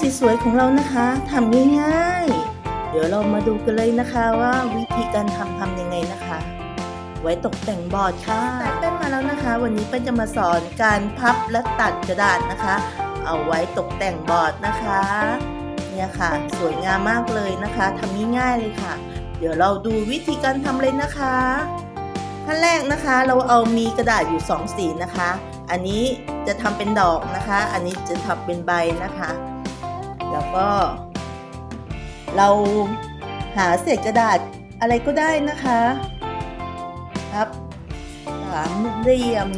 สวยๆของเรานะคะทำง่ายๆ เดี๋ยวเรามาดูกันเลยนะคะว่าวิธีการทำทำยังไงนะคะ ไว้ตกแต่งบอร์ดค่ะตัดเป้นมาแล้วนะคะ วันนี้เป้นจะมาสอนการพับและตัดกระดาษนะคะ เอาไว้ตกแต่งบอร์ดนะคะ เนี่ยค่ะ สวยงามมากเลยนะคะทำง่ายๆเลยค่ะ เดี๋ยวเราดูวิธีการทำเลยนะคะขั้นแรกนะคะเราเอามีกระดาษอยู่สองสีนะคะ อันนี้จะทำเป็นดอกนะคะ อันนี้จะทำเป็นใบนะคะ แล้วก็ เราหาเศษกระดาษอะไรก็ได้นะคะครับ สามเหลี่ยม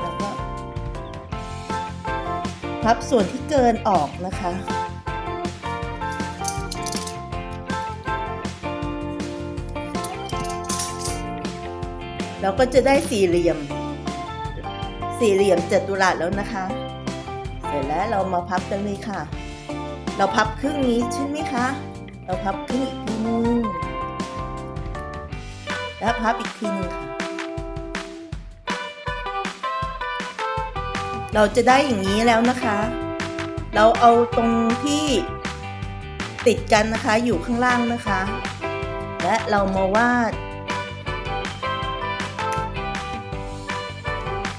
แล้วก็พับส่วนที่เกินออกนะคะเราก็จะได้สี่เหลี่ยม สี่เหลี่ยมจัตุรัสแล้วนะคะ เสร็จแล้วเรามาพับกันเลยค่ะ เราพับครึ่งนี้ใช่ไหมคะ เราพับครึ่งอีกทีนึงแล้วพับอีกทีนึงค่ะ เราจะได้อย่างนี้แล้วนะคะ เราเอาตรงที่ติดกันนะคะอยู่ข้างล่างนะคะ และเรามาวาด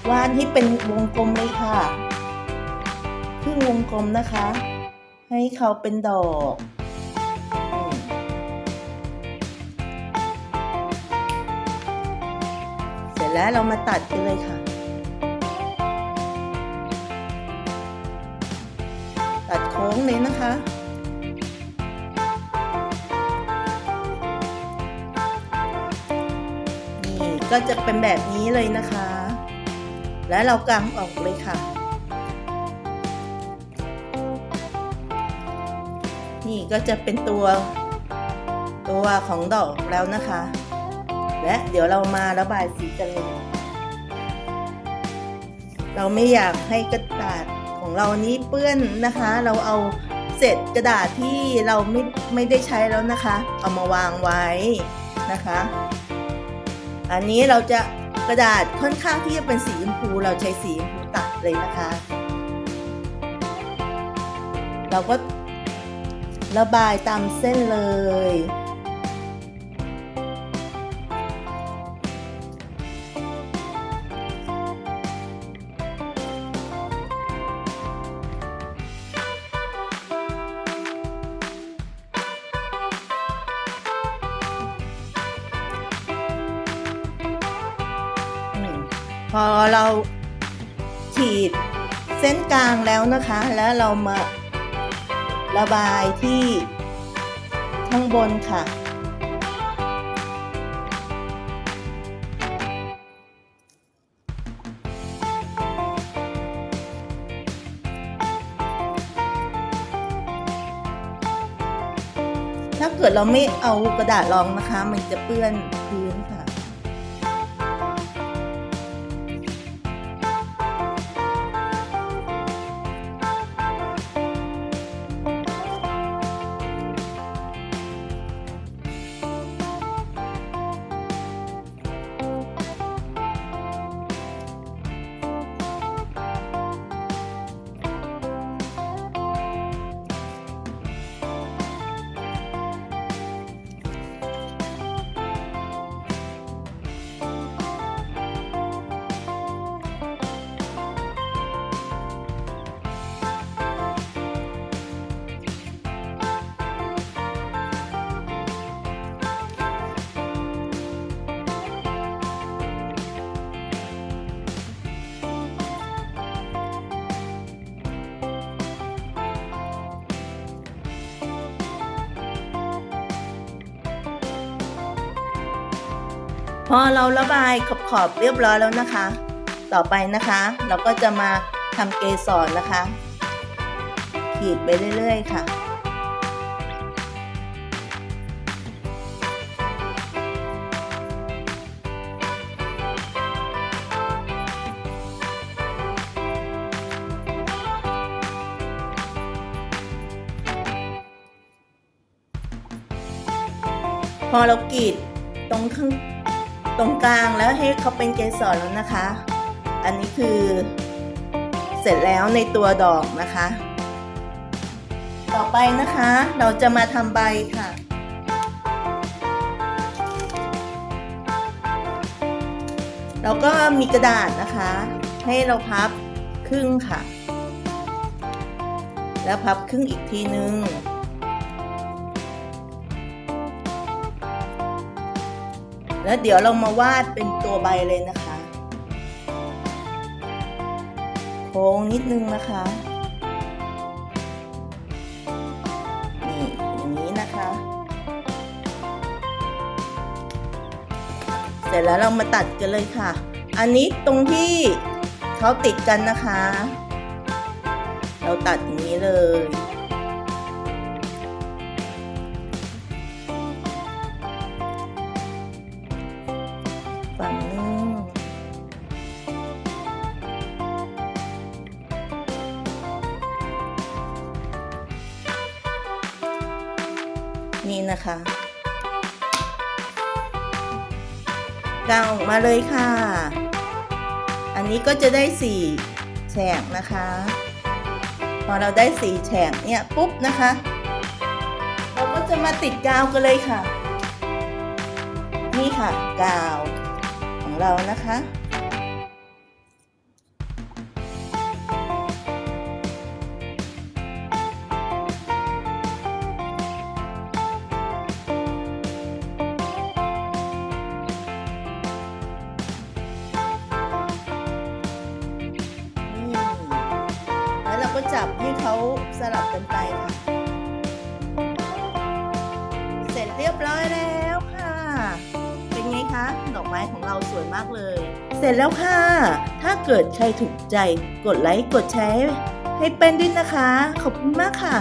วาดให้เป็นวงกลมเลยค่ะ ครึ่งวงกลมนะคะ ให้เขาเป็นดอกเสร็จแล้วเรามาตัดกันเลยค่ะ ตัดโค้งเลยนะคะนี่ก็จะเป็นแบบนี้เลยนะคะ แล้วเรากางออกเลยค่ะ นี่ก็จะเป็นตัวตัวของดอกแล้วนะคะ และเดี๋ยวเรามาระบายสีกันเลย เราไม่อยากให้กระดาษของเรานี้เปื้อนนะคะ เราเอาเศษกระดาษที่เราไม่ไม่ได้ใช้แล้วนะคะ เอามาวางไว้นะคะ อันนี้เราจะกระดาษค่อนข้างที่จะเป็นสีชมพูเราใช้สีชมพูตัดเลยนะคะ เราก็ ระบายตามเส้นเลย พอเราฉีดเส้นกลางแล้วนะคะ แล้วเรามา ระบายที่ข้างบนค่ะ ถ้าเกิดเราไม่เอากระดาษรองนะคะ มันจะเปื้อนพื้น พอเราระบายขอบขอบเรียบร้อยแล้วนะคะ ต่อไปนะคะ เราก็จะมาทำเกสรนะคะ ขีดไปเรื่อยๆค่ะพอเรากรีดตรงข้าง ตรงกลางแล้วให้เขาเป็นเกสรแล้วนะคะ อันนี้คือเสร็จแล้วในตัวดอกนะคะ ต่อไปนะคะเราจะมาทำใบค่ะ เราก็มีกระดาษนะคะ ให้เราพับครึ่งค่ะ แล้วพับครึ่งอีกทีนึง แล้วเดี๋ยวเรามาวาดเป็นตัวใบเลยนะคะ โค้งนิดนึงนะคะ นี่อย่างนี้นะคะ เสร็จแล้วเรามาตัดกันเลยค่ะ อันนี้ตรงที่เขาติดกันนะคะ เราตัดอย่างนี้เลย นี่นะคะกางออกมาเลยค่ะ อันนี้ก็จะได้สี่แฉกนะคะ พอเราได้สี่แฉกเนี่ยปุ๊บนะคะ เราก็จะมาติดกาวกันเลยค่ะ นี่ค่ะกาวของเรานะคะ จับให้เขาสลับกันไปค่ะ เสร็จเรียบร้อยแล้วค่ะ เป็นไงคะ ดอกไม้ของเราสวยมากเลย เสร็จแล้วค่ะ ถ้าเกิดใครถูกใจ กดไลค์ กดแชร์ให้เป็นด้วยนะคะ ขอบคุณมากค่ะ